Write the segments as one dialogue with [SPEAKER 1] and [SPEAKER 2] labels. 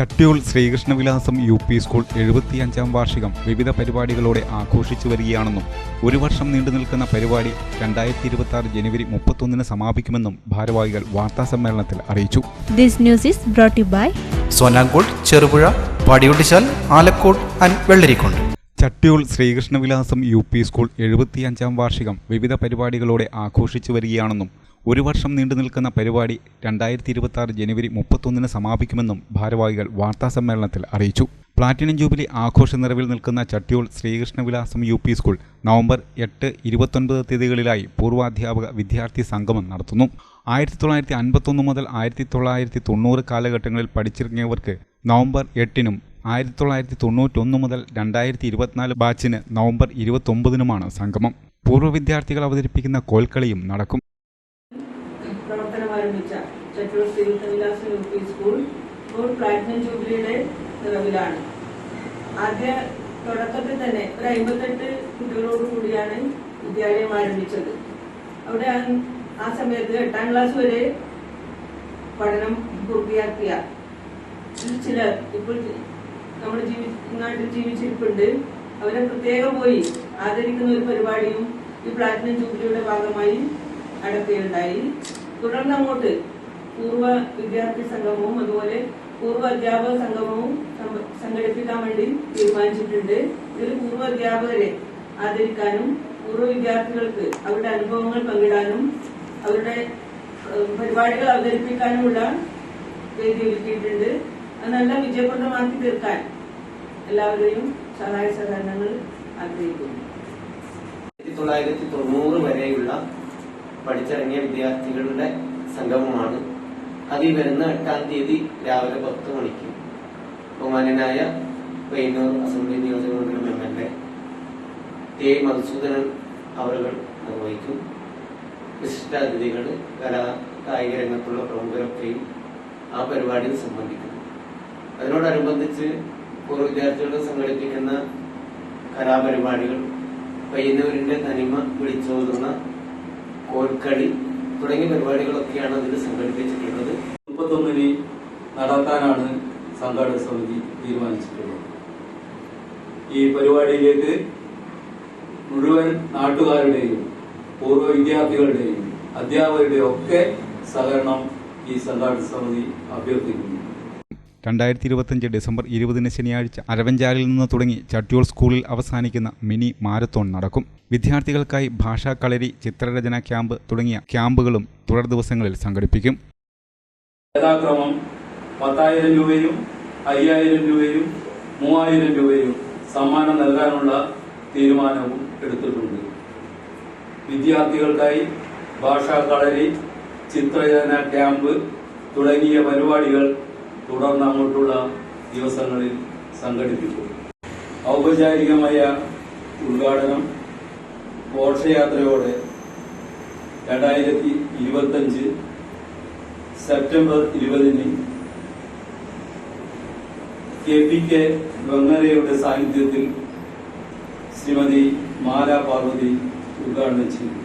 [SPEAKER 1] Chattiyol Sreekrishnavilasam U P school എഴുപത്തിയഞ്ചാം വാർഷികം വിവിധ പരിപാടികളോടെ ആഘോഷിച്ചു വരികയാണെന്നും ഒരു വർഷം നീണ്ടു നിൽക്കുന്ന പരിപാടി രണ്ടായിരത്തി ഇരുപത്തി ആറ് ജനുവരി മുപ്പത്തൊന്നിന് സമാപിക്കുമെന്നും ഭാരവാഹികൾ വാർത്താ സമ്മേളനത്തിൽ അറിയിച്ചു.
[SPEAKER 2] This news is brought by
[SPEAKER 3] Sonankode Cherupuzha Padiyottuchal Alakode and Vellarikundu
[SPEAKER 1] Chattiyol Sreekrishnavilasam U P school എഴുപത്തിയഞ്ചാം വാർഷികം വിവിധ പരിപാടികളോടെ ആഘോഷിച്ചു വരികയാണെന്നും ഒരു വർഷം നീണ്ടു നിൽക്കുന്ന പരിപാടി രണ്ടായിരത്തി ഇരുപത്തി ആറ് ജനുവരി മുപ്പത്തൊന്നിന് സമാപിക്കുമെന്നും ഭാരവാഹികൾ വാർത്താസമ്മേളനത്തിൽ അറിയിച്ചു. പ്ലാറ്റിനം ജൂബിലി ആഘോഷ നിറവിൽ നിൽക്കുന്ന Chattiyol Sreekrishnavilasam U P school November എട്ട് ഇരുപത്തൊൻപത് തീയതികളിലായി പൂർവാധ്യാപക വിദ്യാർത്ഥി സംഗമം നടത്തുന്നു. ആയിരത്തി തൊള്ളായിരത്തി അൻപത്തൊന്ന് മുതൽ ആയിരത്തി തൊള്ളായിരത്തി തൊണ്ണൂറ് കാലഘട്ടങ്ങളിൽ പഠിച്ചിറങ്ങിയവർക്ക് നവംബർ എട്ടിനും ആയിരത്തി തൊള്ളായിരത്തി തൊണ്ണൂറ്റൊന്ന് മുതൽ രണ്ടായിരത്തി ഇരുപത്തിനാല് ബാച്ചിന് നവംബർ ഇരുപത്തൊമ്പതിനുമാണ് സംഗമം. പൂർവ വിദ്യാർത്ഥികൾ അവതരിപ്പിക്കുന്ന കോൽക്കളിയും നടക്കും.
[SPEAKER 4] ആരംഭിച്ച Chattur Sreekrishnavilasam U P school ഇപ്പോൾ പ്ലാറ്റിനം ജൂബിലിയുടെ നിറവിലാണ്. ആദ്യ തുടക്കത്തിൽ തന്നെ ഒരു അമ്പത്തെട്ട് കുട്ടികളോട് കൂടിയാണ് വിദ്യാലയം ആരംഭിച്ചത്. അവിടെ ആ- സമയത്ത് എട്ടാം ക്ലാസ് വരെ പഠനം പൂർത്തിയാക്കിയ ചിലർ ഇപ്പോൾ നമ്മൾ ജീവി നാട്ടിൽ ജീവിച്ചിരിപ്പുണ്ട്. അവരെ പ്രത്യേകം പോയി ആദരിക്കുന്ന ഒരു പരിപാടിയും ഈ പ്ലാറ്റിനം ജൂബിലിയുടെ ഭാഗമായി നടക്കുകയുണ്ടായി. തുടർന്ന് അങ്ങോട്ട് പൂർവ വിദ്യാർത്ഥി സംഗമവും അതുപോലെ പൂർവ അധ്യാപക സംഗമവും സംഘ- സംഘടിപ്പിക്കാൻ വേണ്ടി തീരുമാനിച്ചിട്ടുണ്ട്. ഇതിൽ പൂർവ അധ്യാപകരെ ആദരിക്കാനും പൂർവ വിദ്യാർത്ഥികൾക്ക് അവരുടെ അനുഭവങ്ങൾ പങ്കിടാനും അവരുടെ പരിപാടികൾ അവതരിപ്പിക്കാനുമുള്ള വേദി ഒരുക്കിയിട്ടുണ്ട്. അത് നല്ല വിജയപ്രദമാക്കി തീർക്കാൻ എല്ലാവരെയും സഹായ സഹകരണങ്ങൾ ആഗ്രഹിക്കുന്നു.
[SPEAKER 5] ആയിരത്തി തൊള്ളായിരത്തി തൊണ്ണൂറ് വരെയുള്ള പഠിച്ചിറങ്ങിയ വിദ്യാർത്ഥികളുടെ സംഗമമാണ്. അതിൽ വരുന്ന എട്ടാം തീയതി രാവിലെ പത്ത് മണിക്ക്. ബഹുമാനനായ പയ്യന്നൂർ അസംബ്ലി നിയോജകമണ്ഡലം M L A T Madhusudanan അവറുകൾ നിർവഹിക്കും. വിശിഷ്ടാതിഥികൾ കലാ കായിക രംഗത്തുള്ള പ്രമുഖരൊക്കെയും ആ പരിപാടിയിൽ സംബന്ധിക്കും. അതിനോടനുബന്ധിച്ച് പൂർവ വിദ്യാർത്ഥികൾ സംഘടിപ്പിക്കുന്ന കലാപരിപാടികൾ പയ്യന്നൂരിന്റെ തനിമ വിളിച്ചോതുന്ന കോൽക്കളി തുടങ്ങിയ പരിപാടികളൊക്കെയാണ് അതിൽ സംഘടിപ്പിച്ചിട്ടുള്ളത്.
[SPEAKER 6] മുപ്പത്തൊന്നിന് നടത്താനാണ് സംഘാടക സമിതി തീരുമാനിച്ചിട്ടുള്ളത്. ഈ പരിപാടിയിലേക്ക് മുഴുവൻ നാട്ടുകാരുടെയും പൂർവ വിദ്യാർത്ഥികളുടെയും അധ്യാപകരുടെയും ഒക്കെ സഹകരണം ഈ സംഘാടക സമിതി അഭ്യർത്ഥിക്കുന്നു.
[SPEAKER 1] രണ്ടായിരത്തി ഇരുപത്തഞ്ച് ഡിസംബർ ഇരുപതിന് ശനിയാഴ്ച അരവഞ്ചാലിൽ നിന്ന് തുടങ്ങി ചട്ടിയോൾ സ്കൂളിൽ അവസാനിക്കുന്ന മിനി മാരത്തോൺ നടക്കും. വിദ്യാർത്ഥികൾക്കായി ഭാഷാ കളരി ചിത്രരചന ക്യാമ്പ് തുടങ്ങിയ ക്യാമ്പുകളും തുടർ ദിവസങ്ങളിൽ സംഘടിപ്പിക്കും.
[SPEAKER 6] യഥാക്രമം പത്തായിരം രൂപയും അയ്യായിരം രൂപയും മൂവായിരം രൂപയും സമ്മാനം നൽകാനുള്ള തീരുമാനവും എടുത്തിട്ടുണ്ട്. വിദ്യാർത്ഥികൾക്കായി ഭാഷാ കളരി ചിത്രരചന ക്യാമ്പ് തുടങ്ങിയ പരിപാടികൾ തുടർന്ന് അങ്ങോട്ടുള്ള ദിവസങ്ങളിൽ സംഘടിപ്പിക്കും. ഔപചാരികമായ ഉദ്ഘാടനം ഘോഷയാത്രയോടെ രണ്ടായിരത്തി ഇരുപത്തഞ്ച് സെപ്റ്റംബർ ഇരുപതിന് കെ പി കെ വെങ്ങരയുടെ സാന്നിധ്യത്തിൽ ശ്രീമതി മാല പാർവതി ഉദ്ഘാടനം ചെയ്തു.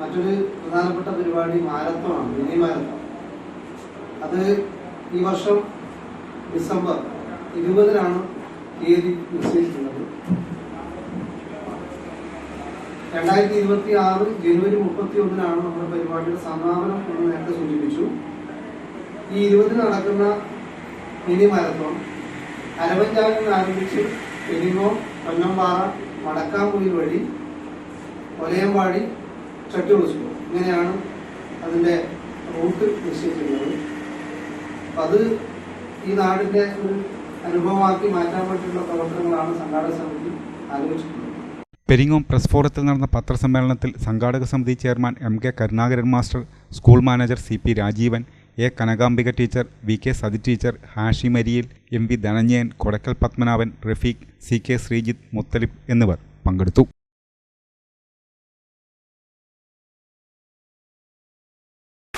[SPEAKER 7] മറ്റൊരു പ്രധാനപ്പെട്ട പരിപാടി മാരത്തോണാണ് മിനി മാരത്തോൺ. അത് ഈ വർഷം ഡിസംബർ ഇരുപതിനാണ് തീയതി നിശ്ചയിച്ചിട്ടുള്ളത്. രണ്ടായിരത്തി ഇരുപത്തി ആറ് ജനുവരി മുപ്പത്തി ഒന്നിനാണ് നമ്മുടെ പരിപാടിയുടെ സമാപനം എന്ന് നേരത്തെ സൂചിപ്പിച്ചു. ഈ ഇരുപതിന് നടക്കുന്ന മിനി മാരത്തോൺ അരവഞ്ചാലിൽ നിന്ന് ആരംഭിച്ച് പെരിങ്ങോം കൊല്ലംപാറ മടക്കാമ്പുയിൽ വഴി ഒലയമ്പാടി ചട്ടിയോട് സ്കൂൾ ഇങ്ങനെയാണ് അതിന്റെ റൂട്ട് നിശ്ചയിച്ചിട്ടുള്ളത്. അത് ഈ നാടിന്റെ ഒരു അനുഭവമാക്കി മാറ്റാൻ വേണ്ടിയിട്ടുള്ള പ്രവർത്തനങ്ങളാണ് സംഘാടക സമിതി ആലോചിച്ചിട്ടുള്ളത്
[SPEAKER 1] പെരിങ്ങോം പ്രസ് ഫോറത്തിൽ നടന്ന പത്രസമ്മേളനത്തിൽ സംഘാടക സമിതി chairman M K Karunakaran master school manager C P Rajeevan A Kanakambika teacher V K Sathi teacher ഹാഷി മരിയിൽ M V Dhananjayan Kodakkal Padmanabhan Rafeeq C K Sreejith Muthalib എന്നിവർ പങ്കെടുത്തു.